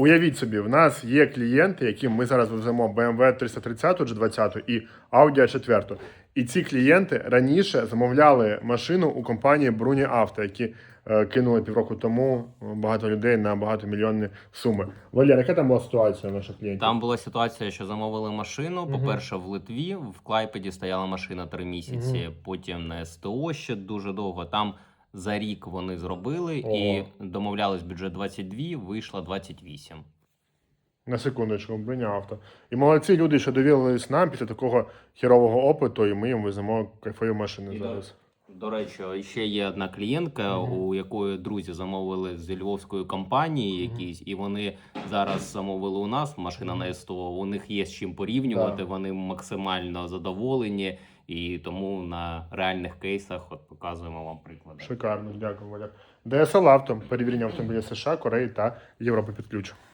Уявіть собі, в нас є клієнти, яким ми зараз веземо BMW 330 G20 і Audi A4. І ці клієнти раніше замовляли машину у компанії Бруні Авто, які е, кинули півроку тому багато людей на багатомільйонні суми. Валер, яка там була ситуація наших клієнтів? Там була ситуація, що замовили машину. По-перше, в Литві в Клайпеді стояла машина три місяці. Потім на СТО ще дуже довго. Там за рік вони зробили і домовлялись бюджет 22, вийшло 28. На секундочку, Бруні Авто. І молодці люди, що довірились нам після такого хірового опиту, і ми їм веземо кайфові машини І зараз. До речі, ще є одна клієнтка, у якої друзі замовили з львовської компанії якісь, і вони зараз замовили у нас машина на СТО. У них є з чим порівнювати. Да. Вони максимально задоволені, і тому на реальних кейсах от показуємо вам приклади. Шикарно, дякую, Валя. DSL Авто, перевірення автомобіля США, Кореї та Європи під ключ.